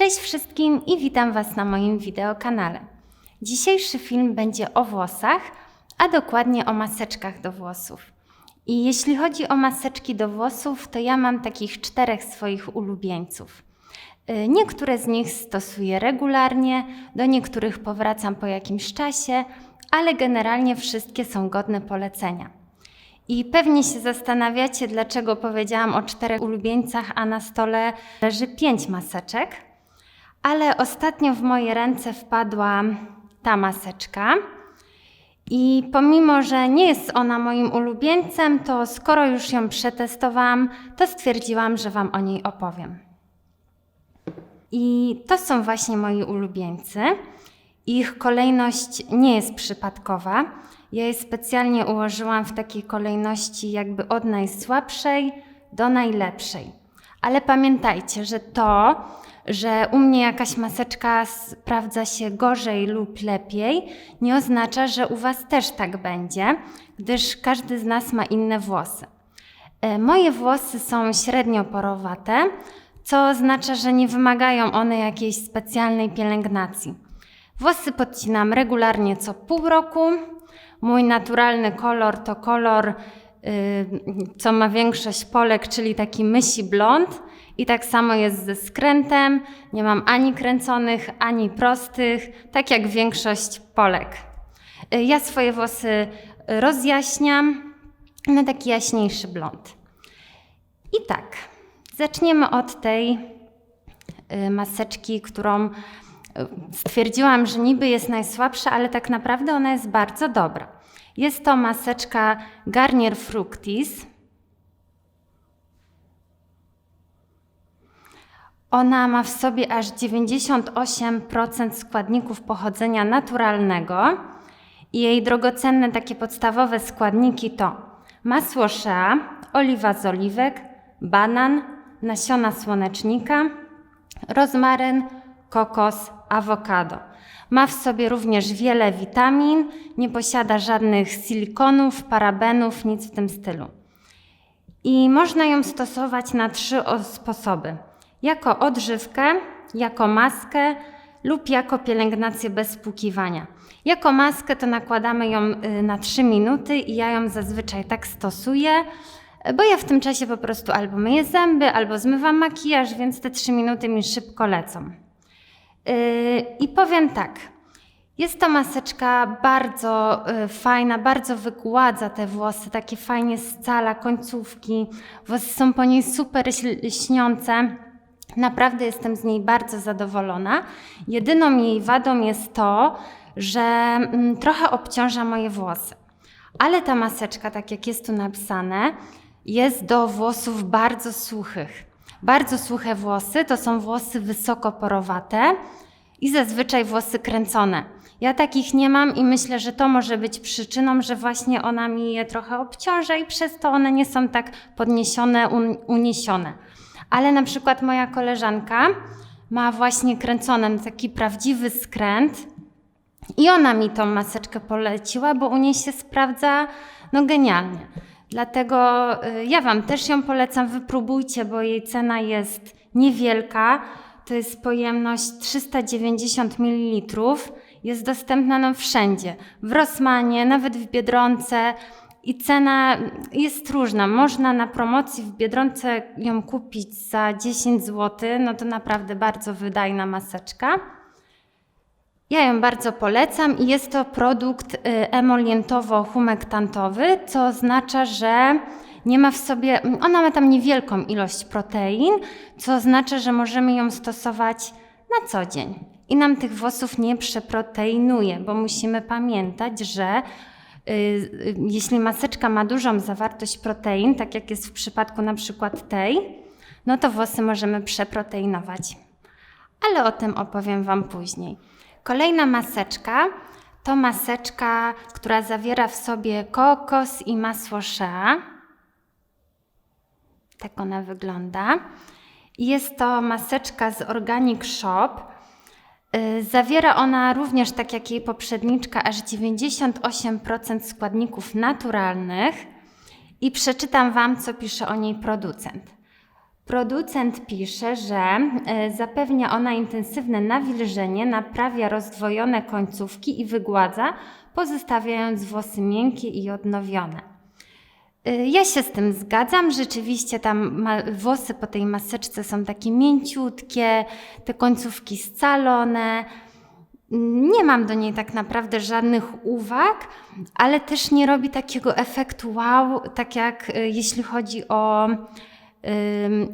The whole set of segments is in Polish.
Cześć wszystkim i witam Was na moim wideokanale. Dzisiejszy film będzie o włosach, a dokładnie o maseczkach do włosów. I jeśli chodzi o maseczki do włosów, to ja mam takich czterech swoich ulubieńców. Y, Niektóre z nich stosuję regularnie, do niektórych powracam po jakimś czasie, ale generalnie wszystkie są godne polecenia. I pewnie się zastanawiacie, dlaczego powiedziałam o czterech ulubieńcach, a na stole leży pięć maseczek. Ale ostatnio w moje ręce wpadła ta maseczka. I pomimo, że nie jest ona moim ulubieńcem, to skoro już ją przetestowałam, to stwierdziłam, że Wam o niej opowiem. I to są właśnie moi ulubieńcy. Ich kolejność nie jest przypadkowa. Ja je specjalnie ułożyłam w takiej kolejności, jakby od najsłabszej do najlepszej. Ale pamiętajcie, że to, że u mnie jakaś maseczka sprawdza się gorzej lub lepiej, nie oznacza, że u Was też tak będzie, gdyż każdy z nas ma inne włosy. E, Moje włosy są średnio porowate, co oznacza, że nie wymagają one jakiejś specjalnej pielęgnacji. Włosy podcinam regularnie co pół roku. Mój naturalny kolor to kolor, co ma większość Polek, czyli taki mysi blond. I tak samo jest ze skrętem. Nie mam ani kręconych, ani prostych, tak jak większość Polek. Ja swoje włosy rozjaśniam na taki jaśniejszy blond. I tak, zaczniemy od tej y, maseczki, którą stwierdziłam, że niby jest najsłabsza, ale tak naprawdę ona jest bardzo dobra. Jest to maseczka Garnier Fructis. Ona ma w sobie aż 98% składników pochodzenia naturalnego i jej drogocenne takie podstawowe składniki to masło shea, oliwa z oliwek, banan, nasiona słonecznika, rozmaryn, kokos, awokado. Ma w sobie również wiele witamin, nie posiada żadnych silikonów, parabenów, nic w tym stylu. I można ją stosować na trzy sposoby: jako odżywkę, jako maskę lub jako pielęgnację bez spłukiwania. Jako maskę to nakładamy ją y, na 3 minuty i ja ją zazwyczaj tak stosuję, bo ja w tym czasie po prostu albo myję zęby, albo zmywam makijaż, więc te 3 minuty mi szybko lecą. I powiem tak. Jest to maseczka bardzo y, fajna, bardzo wygładza te włosy, takie fajnie scala końcówki. Włosy są po niej super lśniące. Naprawdę jestem z niej bardzo zadowolona. Jedyną jej wadą jest to, że mm, trochę obciąża moje włosy. Ale ta maseczka, tak jak jest tu napisane, jest do włosów bardzo suchych. Bardzo suche włosy to są włosy wysoko porowate i zazwyczaj włosy kręcone. Ja takich nie mam i myślę, że to może być przyczyną, że właśnie ona mi je trochę obciąża i przez to one nie są tak podniesione, un- uniesione. Ale na przykład moja koleżanka ma właśnie kręcone taki prawdziwy skręt i ona mi tą maseczkę poleciła, bo u niej się sprawdza no genialnie. Dlatego y, ja Wam też ją polecam, wypróbujcie, bo jej cena jest niewielka. To jest pojemność 390 ml. Jest dostępna no wszędzie. W Rossmanie, nawet w Biedronce. I cena jest różna. Można na promocji w Biedronce ją kupić za 10 zł. No to naprawdę bardzo wydajna maseczka. Ja ją bardzo polecam i jest to produkt y, emolientowo-humektantowy, co oznacza, że nie ma w sobie, ona ma tam niewielką ilość protein, co oznacza, że możemy ją stosować na co dzień. I nam tych włosów nie przeproteinuje, bo musimy pamiętać, że y, y, jeśli maseczka ma dużą zawartość protein, tak jak jest w przypadku na przykład tej, no to włosy możemy przeproteinować ale o tym opowiem Wam później. Kolejna maseczka to maseczka, która zawiera w sobie kokos i masło shea. Tak ona wygląda. Jest to maseczka z Organic Shop. Y, Zawiera ona również, tak jak jej poprzedniczka, aż 98% składników naturalnych. I przeczytam Wam, co pisze o niej producent. Producent pisze, że e, zapewnia ona intensywne nawilżenie, naprawia rozdwojone końcówki i wygładza, pozostawiając włosy miękkie i odnowione. E, Ja się z tym zgadzam. Rzeczywiście tam włosy po tej maseczce są takie mięciutkie, te końcówki scalone. Nie mam do niej tak naprawdę żadnych uwag, ale też nie robi takiego efektu wow, tak jak y, jeśli chodzi o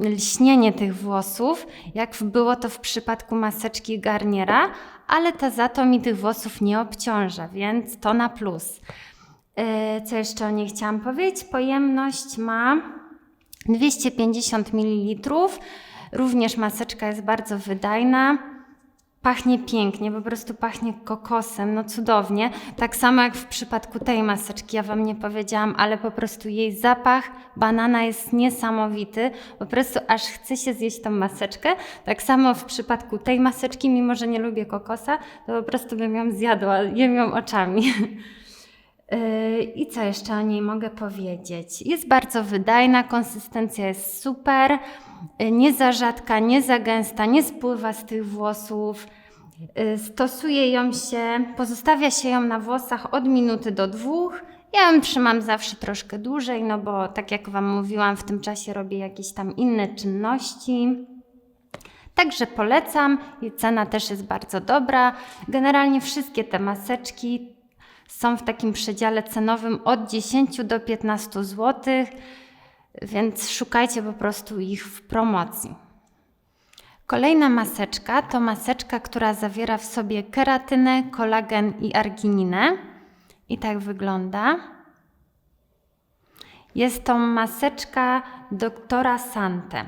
lśnienie tych włosów, jak było to w przypadku maseczki Garniera, ale ta za to mi tych włosów nie obciąża, więc to na plus. Yy, Co jeszcze o niej chciałam powiedzieć? Pojemność ma 250 ml. Również maseczka jest bardzo wydajna. Pachnie pięknie, po prostu pachnie kokosem, no cudownie. Tak samo jak w przypadku tej maseczki, ja Wam nie powiedziałam, ale po prostu jej zapach banana jest niesamowity. Po prostu aż chce się zjeść tą maseczkę. Tak samo w przypadku tej maseczki, mimo że nie lubię kokosa, to po prostu bym ją zjadła, jem ją oczami. I co jeszcze o niej mogę powiedzieć? Jest bardzo wydajna, konsystencja jest super, nie za rzadka, nie za gęsta, nie spływa z tych włosów. Stosuje ją się, pozostawia się ją na włosach od minuty do dwóch. Ja ją trzymam zawsze troszkę dłużej, no bo tak jak Wam mówiłam, w tym czasie robię jakieś tam inne czynności. Także polecam cena też jest bardzo dobra. Generalnie wszystkie te maseczki są w takim przedziale cenowym od 10 do 15 zł, więc szukajcie po prostu ich w promocji. Kolejna maseczka to maseczka, która zawiera w sobie keratynę, kolagen i argininę. I tak wygląda. Jest to maseczka doktora Sante.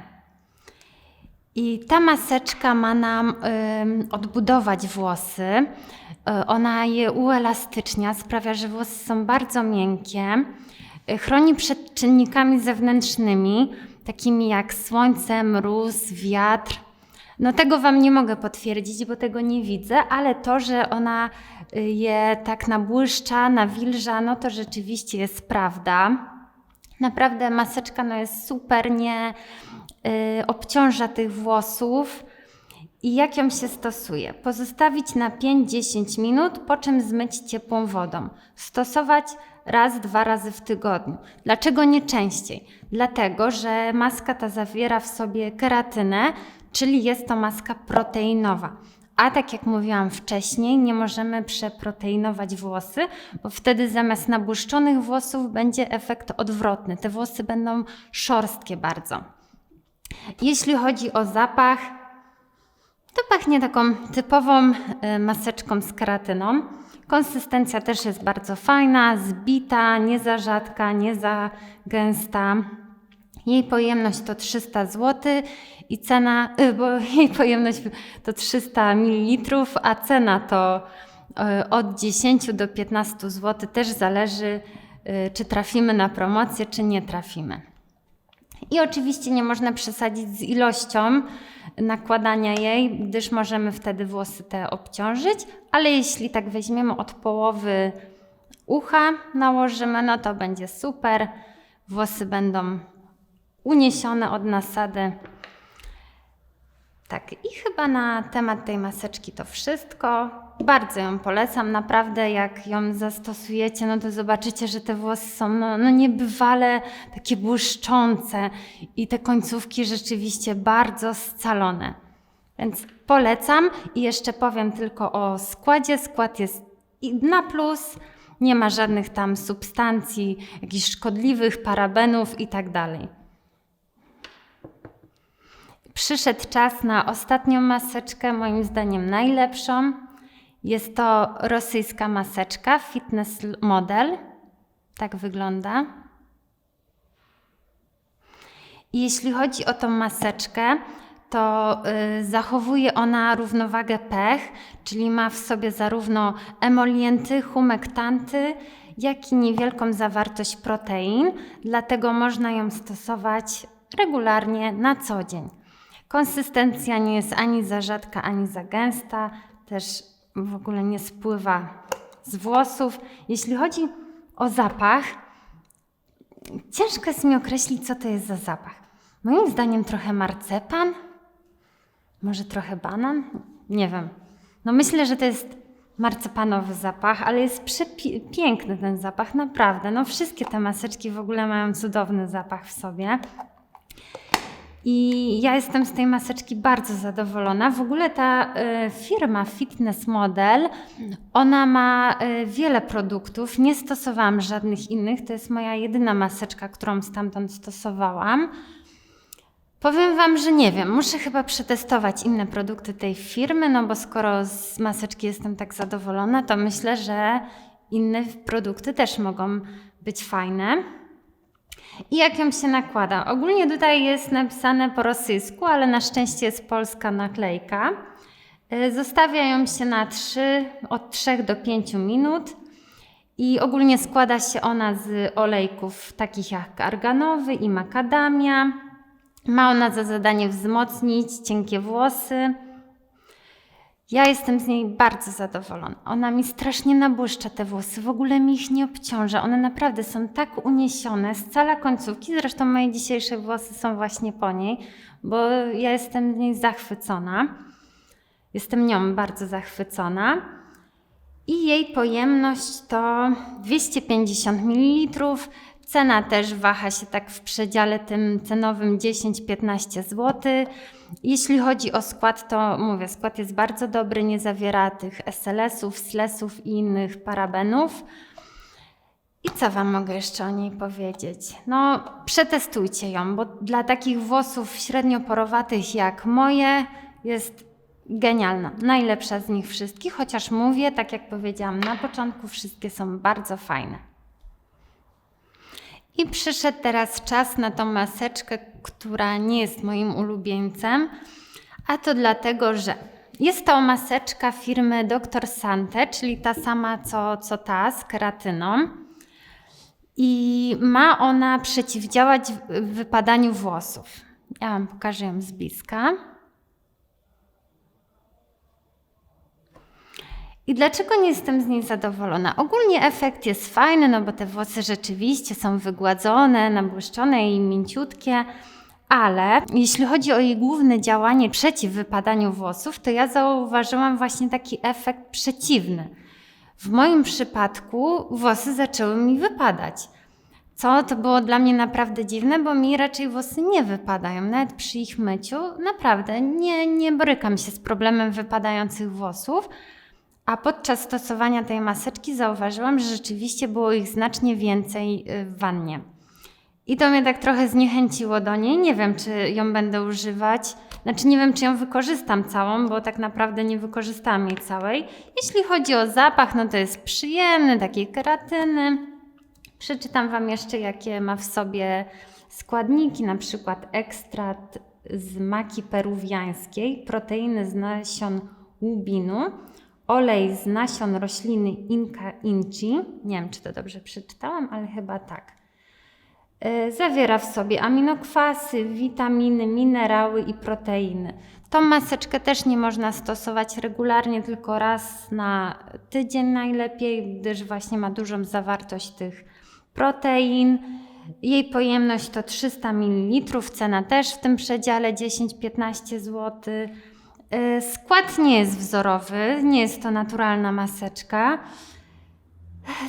I ta maseczka ma nam ym, odbudować włosy. Y, Ona je uelastycznia, sprawia, że włosy są bardzo miękkie. Y, Chroni przed czynnikami zewnętrznymi, takimi jak słońce, mróz, wiatr. No tego Wam nie mogę potwierdzić, bo tego nie widzę, ale to, że ona y, je tak nabłyszcza, nawilża, no to rzeczywiście jest prawda. Naprawdę maseczka no jest super, nie y, obciąża tych włosów. I jak ją się stosuje? Pozostawić na 5-10 minut, po czym zmyć ciepłą wodą. Stosować raz, dwa razy w tygodniu. Dlaczego nie częściej? Dlatego, że maska ta zawiera w sobie keratynę, czyli jest to maska proteinowa. A tak jak mówiłam wcześniej, nie możemy przeproteinować włosy, bo wtedy zamiast nabłyszczonych włosów będzie efekt odwrotny. Te włosy będą szorstkie bardzo. Jeśli chodzi o zapach, to pachnie taką typową y, maseczką z keratyną. Konsystencja też jest bardzo fajna, zbita, nie za rzadka, nie za gęsta. Jej pojemność to 300 zł i cena, y, bo jej pojemność to 300 ml, a cena to y, od 10 do 15 zł. Też zależy, czy trafimy na promocję, czy nie trafimy. I oczywiście nie można przesadzić z ilością nakładania jej, gdyż możemy wtedy włosy te obciążyć, ale jeśli tak weźmiemy od połowy ucha, nałożymy, no to będzie super. Włosy będą uniesione od nasady. Tak, i chyba na temat tej maseczki to wszystko. Bardzo ją polecam, naprawdę jak ją zastosujecie, no to zobaczycie, że te włosy są no, no niebywale takie błyszczące i te końcówki rzeczywiście bardzo scalone. Więc polecam i jeszcze powiem tylko o składzie. Skład jest na plus, nie ma żadnych tam substancji, jakichś szkodliwych, parabenów i tak. Przyszedł czas na ostatnią maseczkę, moim zdaniem najlepszą. Jest to rosyjska maseczka, fitness model. Tak wygląda. Jeśli chodzi o tą maseczkę, to y, zachowuje ona równowagę pH, czyli ma w sobie zarówno emolienty, humektanty, jak i niewielką zawartość protein, dlatego można ją stosować regularnie na co dzień. Konsystencja nie jest ani za rzadka, ani za gęsta, też w ogóle nie spływa z włosów. Jeśli chodzi o zapach, ciężko jest mi określić, co to jest za zapach. Moim zdaniem trochę marcepan, może trochę banan, nie wiem. No myślę, że to jest marcepanowy zapach, ale jest przepiękny ten zapach, naprawdę. No wszystkie te maseczki w ogóle mają cudowny zapach w sobie. I ja jestem z tej maseczki bardzo zadowolona. W ogóle ta y, firma Fitness Model, ona ma y, wiele produktów. Nie stosowałam żadnych innych. To jest moja jedyna maseczka, którą stamtąd stosowałam. Powiem Wam, że nie wiem. Muszę chyba przetestować inne produkty tej firmy, no bo skoro z maseczki jestem tak zadowolona, to myślę, że inne produkty też mogą być fajne. I jak ją się nakłada? Ogólnie tutaj jest napisane po rosyjsku, ale na szczęście jest polska naklejka. Y, zostawia ją się na 3, od 3 do 5 minut. I ogólnie składa się ona z olejków takich jak arganowy i makadamia. Ma ona za zadanie wzmocnić cienkie włosy, ja jestem z niej bardzo zadowolona. Ona mi strasznie nabłyszcza te włosy, w ogóle mi ich nie obciąża. One naprawdę są tak uniesione, z cala końcówki. Zresztą moje dzisiejsze włosy są właśnie po niej, bo ja jestem z niej zachwycona. Jestem nią bardzo zachwycona. I jej pojemność to 250 ml. Cena też waha się tak w przedziale tym cenowym 10-15 zł. Jeśli chodzi o skład, to mówię, skład jest bardzo dobry, nie zawiera tych SLS-ów, SLS-ów i innych parabenów. I co Wam mogę jeszcze o niej powiedzieć? No, przetestujcie ją, bo dla takich włosów średnio porowatych jak moje jest genialna. Najlepsza z nich wszystkich, chociaż mówię, tak jak powiedziałam na początku, wszystkie są bardzo fajne. I przyszedł teraz czas na tą maseczkę, która nie jest moim ulubieńcem, a to dlatego, że jest to maseczka firmy Dr. Sante, czyli ta sama co, co ta z keratyną. I ma ona przeciwdziałać wypadaniu włosów. Ja Wam pokażę ją z bliska. I dlaczego nie jestem z niej zadowolona? Ogólnie efekt jest fajny, no bo te włosy rzeczywiście są wygładzone, nabłyszczone i mięciutkie, ale jeśli chodzi o jej główne działanie przeciw wypadaniu włosów, to ja zauważyłam właśnie taki efekt przeciwny. W moim przypadku włosy zaczęły mi wypadać. Co to było dla mnie naprawdę dziwne, bo mi raczej włosy nie wypadają. Nawet przy ich myciu naprawdę nie, nie borykam się z problemem wypadających włosów. A podczas stosowania tej maseczki zauważyłam, że rzeczywiście było ich znacznie więcej y, w wannie. I to mnie tak trochę zniechęciło do niej. Nie wiem, czy ją będę używać. Znaczy, nie wiem, czy ją wykorzystam całą, bo tak naprawdę nie wykorzystałam jej całej. Jeśli chodzi o zapach, no to jest przyjemny, takiej keratyny. Przeczytam Wam jeszcze, jakie ma w sobie składniki, na przykład ekstrakt z maki peruwiańskiej, proteiny z nasion łubinu, olej z nasion rośliny Inca Inchi. Nie wiem, czy to dobrze przeczytałam, ale chyba tak. E, zawiera w sobie aminokwasy, witaminy, minerały i proteiny. Tą maseczkę też nie można stosować regularnie, tylko raz na tydzień najlepiej, gdyż właśnie ma dużą zawartość tych protein. Jej pojemność to 300 ml, cena też w tym przedziale 10-15 zł. Y, skład nie jest wzorowy, nie jest to naturalna maseczka.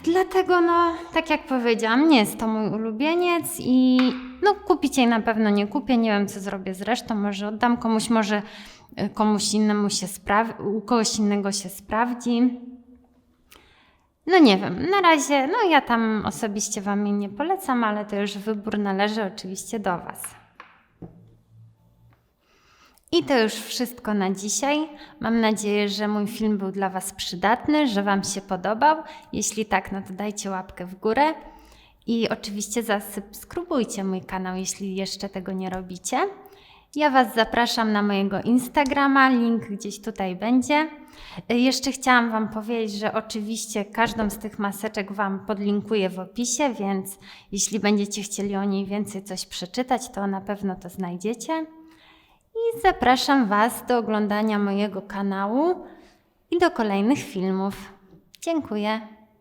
Dlatego, no, tak jak powiedziałam, nie jest to mój ulubieniec i no, kupić jej na pewno nie kupię. Nie wiem, co zrobię z resztą. Może oddam komuś, może y, komuś innemu się sprawdzi, u kogoś innego się sprawdzi. No nie wiem, na razie, no ja tam osobiście Wam jej nie polecam, ale to już wybór należy oczywiście do Was. I to już wszystko na dzisiaj. Mam nadzieję, że mój film był dla Was przydatny, że Wam się podobał. Jeśli tak, no to dajcie łapkę w górę. I oczywiście zasubskrybujcie mój kanał, jeśli jeszcze tego nie robicie. Ja Was zapraszam na mojego Instagrama, link gdzieś tutaj będzie. Jeszcze chciałam Wam powiedzieć, że oczywiście każdą z tych maseczek Wam podlinkuję w opisie, więc jeśli będziecie chcieli o niej więcej coś przeczytać, to na pewno to znajdziecie i zapraszam Was do oglądania mojego kanału i do kolejnych filmów. Dziękuję.